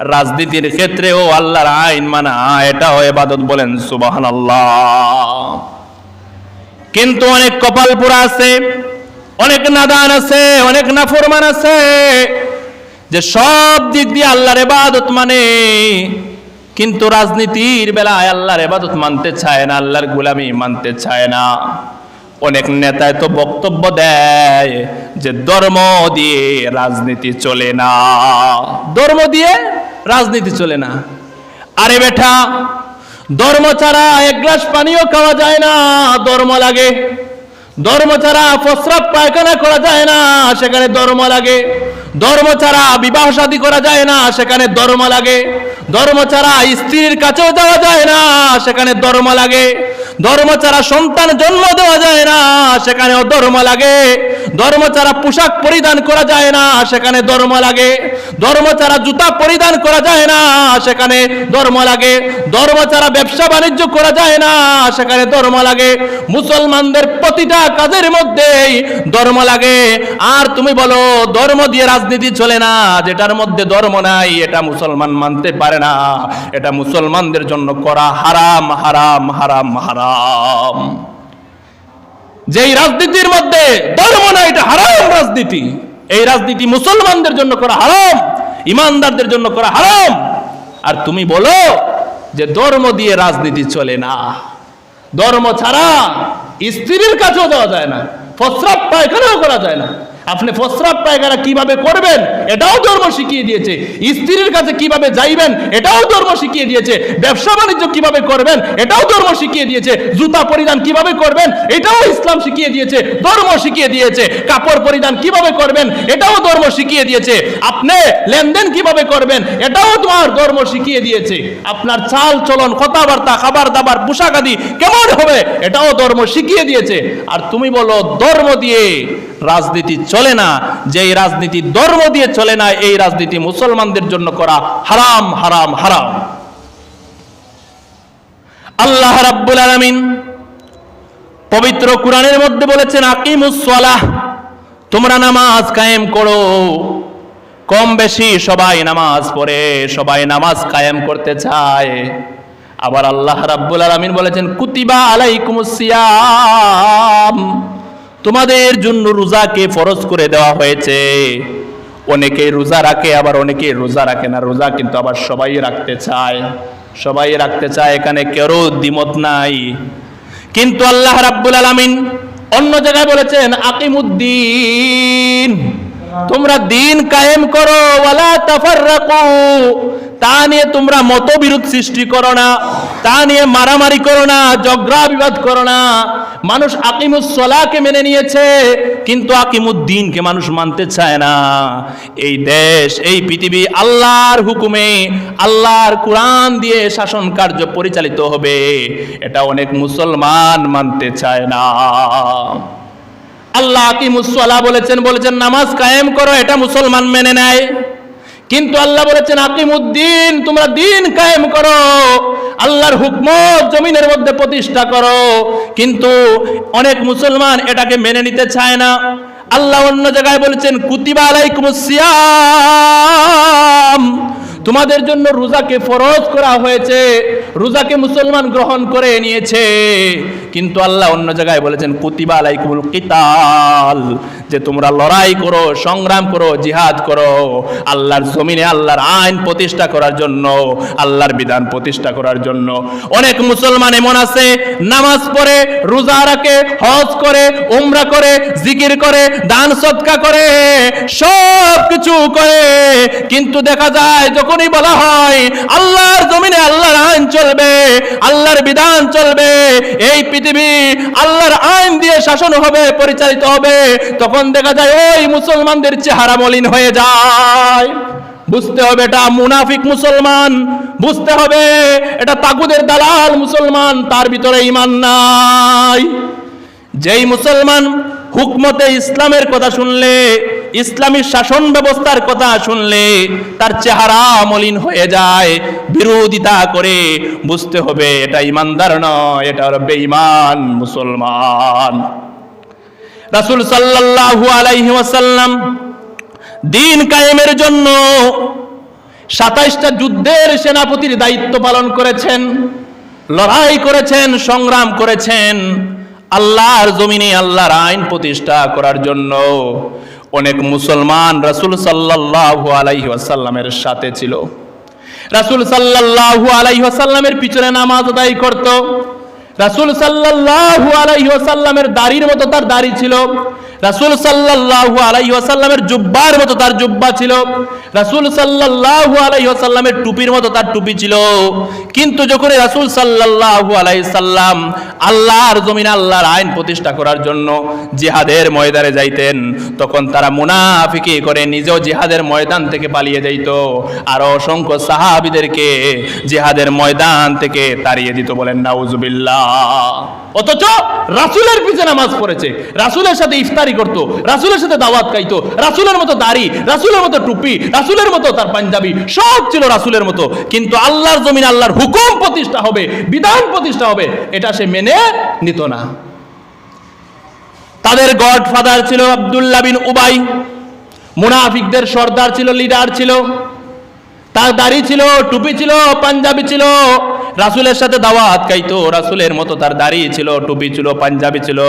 রাজনীতির ক্ষেত্রেও আল্লাহর আইন মানা এটাও এবাদত বলেন, সুবহানাল্লাহ। কিন্তু অনেক কপাল পুরা আছে, অনেক নাদান আছে, অনেক নাফরমান আছে, যে সব দিক দিয়ে আল্লাহর এবাদত মানে। কিন্তু রাজনীতির বেলায় আল্লাহর এবাদত মানতে চায় না, আল্লাহর গুলামি মানতে চায় না। অনেক নেতায় তো বক্তব্য দেয় যে ধর্ম দিয়ে রাজনীতি চলে না। ধর্ম দিয়ে রাজনীতি চলে না। আরে বেটা, ধর্ম ছাড়া এক গ্লাস পানিও খাওয়া যায় না, ধর্ম লাগে। ধর্ম ছাড়া প্রস্রাব পায়খানা করা যায় না, সেখানে ধর্ম লাগে। ধর্ম ছাড়া বিবাহ শাদী করা যায় না, সেখানে ধর্ম লাগে। ধর্ম ছাড়া স্ত্রীর কাছেও যাওয়া যায় না, সেখানে ধর্ম লাগে। ধর্ম ছাড়া সন্তান জন্ম দেওয়া যায় না, সেখানেও ধর্ম লাগে। ধর্ম ছাড়া পোশাক পরিধান করা যায় না, সেখানে ধর্ম লাগে। ধর্ম ছাড়া জুতা পরিধান করা যায় না, সেখানে ধর্ম লাগে। ধর্ম ছাড়া ব্যবসা বাণিজ্য করা যায় না, সেখানে ধর্ম লাগে। মুসলমানদের প্রতিটা কাজের মধ্যেই ধর্ম লাগে। আর তুমি বলো, ধর্ম দিয়ে রাজনীতি চলে না, যেটার মধ্যে ধর্ম নাই, এটা মুসলমান মানতে পারে না। এটা মুসলমানদের জন্য করা হারাম হারাম হারাম হারাম। যেই রাজনীতির মধ্যে ধর্ম না এটা হারাম রাজনীতি। এই রাজনীতি মুসলমানদের জন্য করা হারাম, ইমানদারদের জন্য করা হারাম। আর তুমি বলো যে ধর্ম দিয়ে রাজনীতি চলে না। ধর্ম ছাড়া স্ত্রীর কাছেও দেওয়া যায় না ফসরাপ পায়খানাও করা যায় না। আপনি প্রস্রাব পায়খানা কীভাবে করবেন, এটাও ধর্ম শিখিয়ে দিয়েছে। স্ত্রীর কাছে কীভাবে যাইবেন, এটাও ধর্ম শিখিয়ে দিয়েছে। ব্যবসা বাণিজ্য কীভাবে করবেন, এটাও ধর্ম শিখিয়ে দিয়েছে। জুতা পরিধান কীভাবে করবেন, এটাও ইসলাম শিখিয়ে দিয়েছে, ধর্ম শিখিয়ে দিয়েছে। কাপড় পরিধান কীভাবে করবেন, এটাও ধর্ম শিখিয়ে দিয়েছে। আপনি লেনদেন কীভাবে করবেন, এটাও তোমার ধর্ম শিখিয়ে দিয়েছে। আপনার চাল, চলন, কথাবার্তা, খাবার দাবার, পোশাক আদি কেমন হবে, এটাও ধর্ম শিখিয়ে দিয়েছে। আর তুমি বলো, ধর্ম দিয়ে রাজনীতি চলে না যে রাজনীতি ধর্ম দিয়ে চলে না, এই রাজনীতি মুসলমানদের জন্য করা হারাম হারাম হারাম। আল্লাহ রাব্বুল আলামিন পবিত্র কোরআনের মধ্যে বলেছেন, আকিমুস সালাহ, তোমরা নামাজ কায়েম করো। কম বেশি সবাই নামাজ পড়ে, সবাই নামাজ কায়েম করতে চায়। আবার আল্লাহ রাব্বুল আলামিন বলেছেন, কুতিবা আলাইকুমুস সিয়াম। তোমাদের জন্য রোজাকে ফরজ করে দেওয়া হয়েছে। অনেকে রোজা রাখে, আবার অনেকে রোজা রাখে না। রোজা কিন্তু আবার সবাই রাখতে চায়। সবাই রাখতে চায়, এখানে কেউ দ্বিমত নাই। কিন্তু আল্লাহ রাব্বুল আলামিন অন্য জায়গায় বলেছেন, আকিমুদ্দিন, তোমরা দিন কায়েম করো, ওয়ালা তাফাররাকু। তা নিয়ে তোমরা মতবিরোধ সৃষ্টি করো না, তা নিয়ে মারামারি করো না, ঝগড়া বিবাদ করো না। মানুষ আকিমুস সলাকে মেনে নিয়েছে, কিন্তু আকিমুদ্দিনকে মানুষ মানতে চায় না। এই দেশ, এই পৃথিবী আল্লাহর হুকুমে, আল্লাহর কোরআন দিয়ে শাসন কার্য পরিচালিত হবে, এটা অনেক মুসলমান মানতে চায় না। আল্লাহ কি মুসলা বলেছেন বলেছেন, নামাজ কায়েম করো, এটা মুসলমান মেনে নেয়। কিন্তু আল্লাহ বলেছেন, আকিমুদ্দিন, তোমরা দিন কায়েম করো। আল্লাহর হুকমত জমিনের মধ্যে প্রতিষ্ঠা করো। কিন্তু অনেক মুসলমান এটাকে মেনে নিতে চায় না। আল্লাহ অন্য জায়গায় বলেছেন, কুতিবা আলাইকুম সিয়াম। তোমাদের জন্য রোজাকে ফরজ করা হয়েছে, রোজাকে মুসলমান গ্রহণ করে নিয়েছে। কিন্তু আল্লাহ অন্য জায়গায় বলেছেন, কুতিবা আলাইকুমুল কিতাল, যে তোমরা লড়াই করো, সংগ্রাম করো, জিহাদ করো, আল্লাহর জমিনে আল্লাহর আইন প্রতিষ্ঠা করার জন্য, আল্লাহর বিধান প্রতিষ্ঠা করার জন্য। অনেক মুসলমান এমন আছে, নামাজ পড়ে, রোজা রাখে, হজ করে, উমরা করে, জিকির করে, দান সৎকা করে সব কিছু করে। কিন্তু দেখা যায় যখনই বলা হয়, আল্লাহর জমিনে আল্লাহর আইন চলবে, আল্লাহর বিধান চলবে, এই পৃথিবী আল্লাহর আইন দিয়ে শাসন হবে, পরিচালিত হবে, তখন দেখা যায় ওই মুসলমানদের চেহারা মলিন হয়ে যায়। বুঝতে হবে এটা মুনাফিক মুসলমান, বুঝতে হবে এটা তাগুদের দালাল মুসলমান, তার ভিতরে ইমান নাই। যেই মুসলমান হুকমতে ইসলামের কথা শুনলে ইসলামী শাসন ব্যবস্থার কথা শুনলে তার চেহারা মলিন হয়ে যায়। বিরোধিতা করে বুঝতে হবে এটা ইমানদার নয়, এটা হলো বেঈমান মুসলমান। রাসূল সাল্লাল্লাহু আলাইহি ওয়াসাল্লাম দিন কায়েমের জন্য সাতাইশটা যুদ্ধের সেনাপতির দায়িত্ব পালন করেছেন, লড়াই করেছেন, সংগ্রাম করেছেন। আল্লাহর জমিনে আল্লাহর আইন প্রতিষ্ঠা করার জন্য অনেক মুসলমান রাসুল সাল্লাল্লাহু আলাইহি আসাল্লামের সাথে ছিল। রাসুল সাল্লাল্লাহু আলাইহি আসাল্লামের পিছনে নামাজ আদায় করত। রাসুল সাল্লাল্লাহু আলাইহি আসাল্লামের দাড়ির মতো তার দাড়ি ছিল। রাসুল সাল্লাল্লাহু আলাইহি আসাল্লামের জুব্বার মতো তার জুব্বা ছিল। রাসূল সাল্লাল্লাহু আলাইহি ওয়াসাল্লামের টুপির মতো তার টুপি ছিল। কিন্তু যখন রাসূল সাল্লাল্লাহু আলাইহি সাল্লাম আল্লাহর জমিনে আল্লাহর আইন প্রতিষ্ঠা করার জন্য জিহাদের ময়দানে যাইতেন, তখন তারা মুনাফিকি করে নিজেও জিহাদের ময়দান থেকে পালিয়ে যাইত। আর অসংখ্য সাহাবিদেরকে জিহাদের ময়দান থেকে তাড়িয়ে দিত বলেন, নাউজুবিল্লাহ। অথচ রাসূলের পিছে নামাজ পড়েছে, রাসূলের সাথে ইফতারি করতো, রাসূলের সাথে দাওয়াত খাইতো, রাসূলের মতো দাড়ি, রাসূলের মতো টুপি রাসূলের মতো তার পাঞ্জাবি সব ছিল রাসূলের মতো। কিন্তু আল্লাহর জমিন, আল্লাহর হুকুম প্রতিষ্ঠা হবে, বিধান প্রতিষ্ঠা হবে, এটা সে মেনে নিত না। তাদের গড ফাদার ছিল আব্দুল্লাহ বিন উবাই, মুনাফিকদের সর্দার ছিল, লিডার ছিল। তার দাড়ি ছিল, টুপি ছিল, পাঞ্জাবি ছিল। রাসুলের সাথে দাওয়াত খাইতো, রাসুলের মতো তার দাড়ি ছিল, টুপি ছিল, পাঞ্জাবি ছিল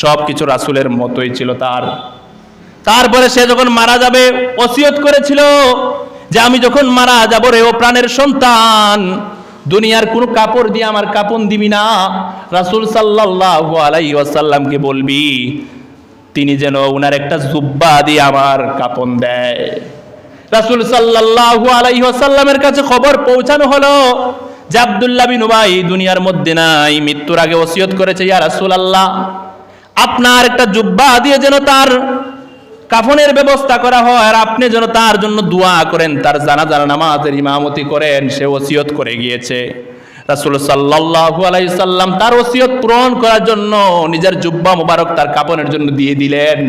সব কিছু রাসুলের মতোই ছিল তার। তারপরে সে যখন মারা যাবে, ওসিয়ত করেছিল যে আমি যখন মারা যাব রে ও প্রাণের সন্তান, দুনিয়ার কোনো কাপড় দিয়ে আমার কাপন দিবি না। রাসুল সাল্লাল্লাহু আলাইহি ওয়াসাল্লামকে বলবি, তিনি যেন উনার একটা জুব্বা দিয়ে আমার কাপন দেয়। রাসুল সাল্লাল্লাহু আলাইহি ওয়াসাল্লামের কাছে খবর পৌঁছানো হলো যে আব্দুল্লাহ বিন দুনিয়ার মধ্যে নাই, মৃত্যুর আগে ওসিয়ত করেছে, ইয়া রাসুল আল্লাহ আপনার একটা জুব্বা দিয়ে যেন তার কাফনের ব্যবস্থা করা হয় আর আপনি যেন তার জন্য দোয়া করেন, তার জানাজার নামাজের ইমামতি করেন, সে ওসিয়ত করে গিয়েছে। রাসূল সাল্লাল্লাহু আলাইহুসাল্লাম তার ওসিয়ত পূরণ করার জন্য নিজের জুব্বা মোবারক তার কাপনের জন্য দিয়ে দিলেন।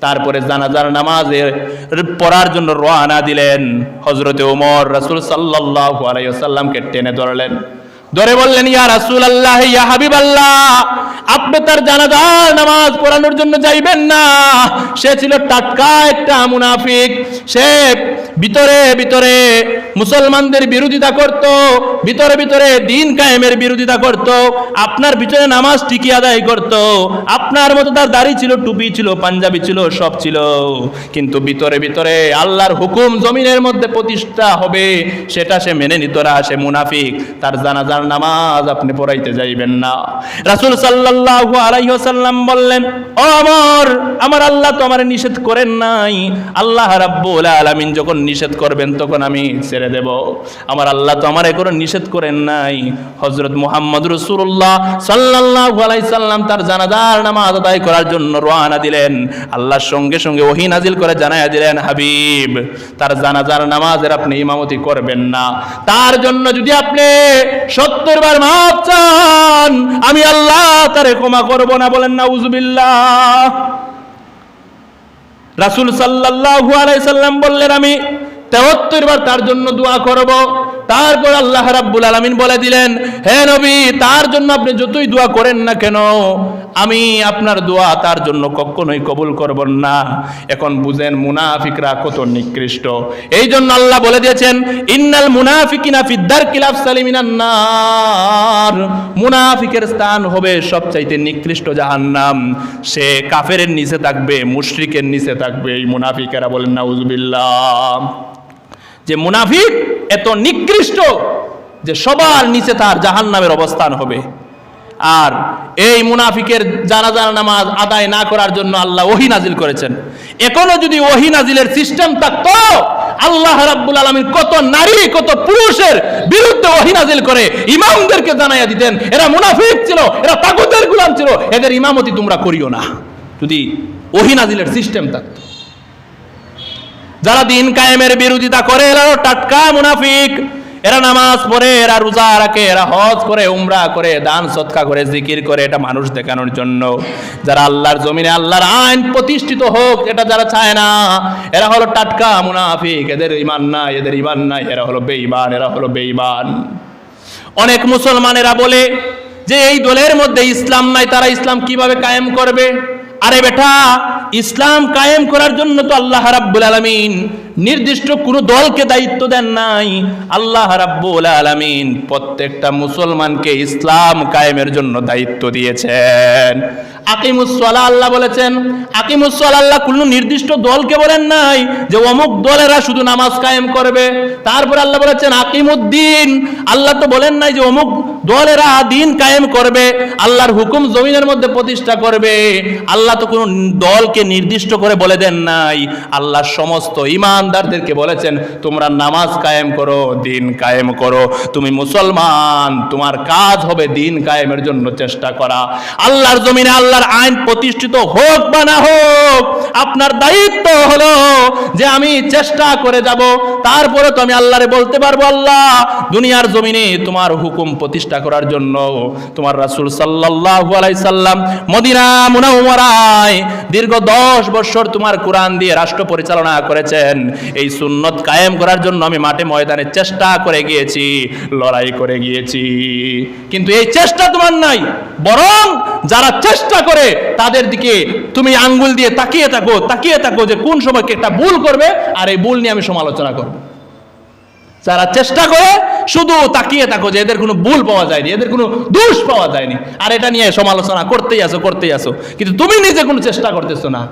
তারপরে জানাজার নামাজে পড়ার জন্য রওনা দিলেন। হজরতে ওমর রাসূল সাল্লাল্লাহু আলাইহি সাল্লামকে টেনে ধরলেন। ধরে বললেন, ইয়া রাসূল আল্লাহ ইয়া হাবিব আল্লাহ আপনি তার জানাজার নামাজ পড়ানোর জন্য যাইবেন না। সে ছিল টাটকা একটা মুনাফিক। সে ভিতরে ভিতরে মুসলমানদের বিরোধিতা করত, ভিতরে ভিতরে দিন কায়েমের বিরোধিতা করত, আপনার ভিতরে নামাজ টিকি আদায় করত, আপনার মতো তার দাড়ি ছিল, টুপি ছিল, পাঞ্জাবি ছিল, সব ছিল। কিন্তু ভিতরে ভিতরে আল্লাহর হুকুম জমিনের মধ্যে প্রতিষ্ঠা হবে, সেটা সে মেনে নিত না, সে মুনাফিক। তার জানাজার নামাজ আপনি পড়াইতে যাইবেন না। রাসূল সাল্লাল্লাহু আলাইহি ওয়াসাল্লাম বললেন, ও আমার আমার আল্লাহ তো আমার নিষেধ করেন নাই। আল্লাহ রাব্বুল আলামিন যখন নিষেধ করবেন তখন আমি ছেড়ে দেব। আমার আল্লাহ তো আমার কোনো নিষেধ করেন নাই। হযরত মুহাম্মদ রাসূলুল্লাহ সাল্লাল্লাহু আলাইহি সাল্লাম তার জানাজার নামাজ আদায় করার জন্য রওনা দিলেন। আল্লাহর সঙ্গে সঙ্গে ওহী নাজিল করে জানায়া দিলেন, হাবিব, তার জানাজার নামাজের আপনি ইমামতি করবেন না। তার জন্য যদি আপনি সত্তর বার মাপ চান। আমি আল্লাহ তারে ক্ষমা করব না বলেন না উজবিল্লাহ রাসুল সাল্লাহ আলাই সাল্লাম বললেন, আমি তেহত্তর বার তার জন্য দোয়া করব। তারপর আল্লাহ রাব্বুল আলামিন বলে দিলেন, হে নবী, তার জন্য আপনি যতই দোয়া করেন না কেন, আমি আপনার দোয়া তার জন্য কখনোই কবুল করব না। এখন বুঝেন মুনাফিকরা কত নিকৃষ্ট। এই জন্য আল্লাহ বলে দিয়েছেন, ইন্নাল মুনাফিকিনা ফিদ্দার কিলাফ সালিমিনান নার। মুনাফিকের স্থান হবে সবচাইতে নিকৃষ্ট জাহান্নাম। সে কাফেরের নিচে থাকবে, মুশরিকের নিচে থাকবে। এই মুনাফিকেরা বলেন, নাউজুবিল্লাহ। যে মুনাফিক এত নিকৃষ্ট যে সবার নিচে তার জাহান্নামের অবস্থান হবে। আর এই মুনাফিকের জানাজার নামাজ আদায় না করার জন্য আল্লাহ ওহি নাজিল করেছেন। এখনও যদি ওহি নাজিলের সিস্টেম থাকতো, আল্লাহ রাব্বুল আলামিন কত নারী, কত পুরুষের বিরুদ্ধে ওহি নাজিল করে ইমামদেরকে জানাইয়া দিতেন। এরা মুনাফিক ছিল, এরা তাগুতের গুলাম ছিল, এদের ইমামতি তোমরা করিও না। যদি ওহি নাজিলের সিস্টেম থাকতো। যারা দিন কায়েমের বিরোধিতা করে, এরা টাটকা মুনাফিক। এরা নামাজ পড়ে, এরা রোজা রাখে, এরা হজ করে, উমরা করে, দান সৎকা করে, জিকির করে, এটা মানুষ দেখানোর জন্য। যারা আল্লাহর জমিনে আল্লাহর আইন প্রতিষ্ঠিত হোক, এটা যারা চায় না, এরা হলো টাটকা মুনাফিক। এদের ইমান নাই, এদের ইমান নাই, এরা হলো বেঈমান, এরা হলো বেঈমান। অনেক মুসলমানেরা বলে যে, এই দলের মধ্যে ইসলাম নাই, তারা ইসলাম কীভাবে কায়েম করবে? আরে বেটা, ইসলাম কায়েম করার জন্য তো আল্লাহ রাব্বুল আলামিন নির্দিষ্ট কোনো দলকে দায়িত্ব দেন নাই। আল্লাহ রাব্বুল আলামিন প্রত্যেকটা মুসলমানকে ইসলাম কায়েমের জন্য দায়িত্ব দিয়েছেন। আকিমুসসালা আল্লাহ বলেছেন আকিমুসসালা আল্লাহ কোনো নির্দিষ্ট দলকে বলেন নাই যে অমুক দলেরা শুধু নামাজ কায়েম করবে। তারপর আল্লাহ বলেছেন আকিমুদ্দিন আল্লাহ তো বলেন নাই যে অমুক দলেরা দিন কায়েম করবে, আল্লাহর হুকুম জমিনের মধ্যে প্রতিষ্ঠা করবে। আল্লাহ তো কোনো দলকে নির্দিষ্ট করে বলে দেন নাই। আল্লাহ সমস্ত ইমানদারদেরকে বলেছেন, তোমরা নামাজ কায়েম করো, দিন কায়েম করো। তুমি মুসলমান, তোমার কাজ হবে দিন কায়েমের জন্য চেষ্টা করা। আল্লাহর জমিনে আল্লাহর আইন প্রতিষ্ঠিত হোক বা না হোক, আপনার দায়িত্ব হলো যে আমি চেষ্টা করে যাব। তারপরে তো আমি আল্লাহরে বলতে পারব, আল্লাহ, দুনিয়ার জমিনে তোমার হুকুম প্রতিষ্ঠা করার জন্য তোমার রাসূল সাল্লাল্লাহু আলাইহি সাল্লাম মদিনা মুনাওয়ারায় দীর্ঘ দশ বছর তোমার কোরআন দিয়ে রাষ্ট্র পরিচালনা করেছেন। এই সুন্নত কায়েম করার জন্য আমি মাঠে ময়দানে চেষ্টা করে গিয়েছি, লড়াই করে গিয়েছি। কিন্তু এই চেষ্টা তোমার নাই, বরং যারা চেষ্টা করে তাদের দিকে তুমি আঙ্গুল দিয়ে তাকিয়ে থাকো তাকিয়ে থাকো যে কোন সময় একটা ভুল করবে, আর এই ভুল নিয়ে আমি সমালোচনা করব। যারা চেষ্টা করে শুধু তাকিয়ে থাকো যে এদের কোনো ভুল পাওয়া যায়নি, এদের কোনো দোষ পাওয়া যায়নি। আর এটা নিয়ে সমালোচনা করতেই আসো করতেই আসো। কিন্তু তুমি নিজে কোনো চেষ্টা করতেছো না।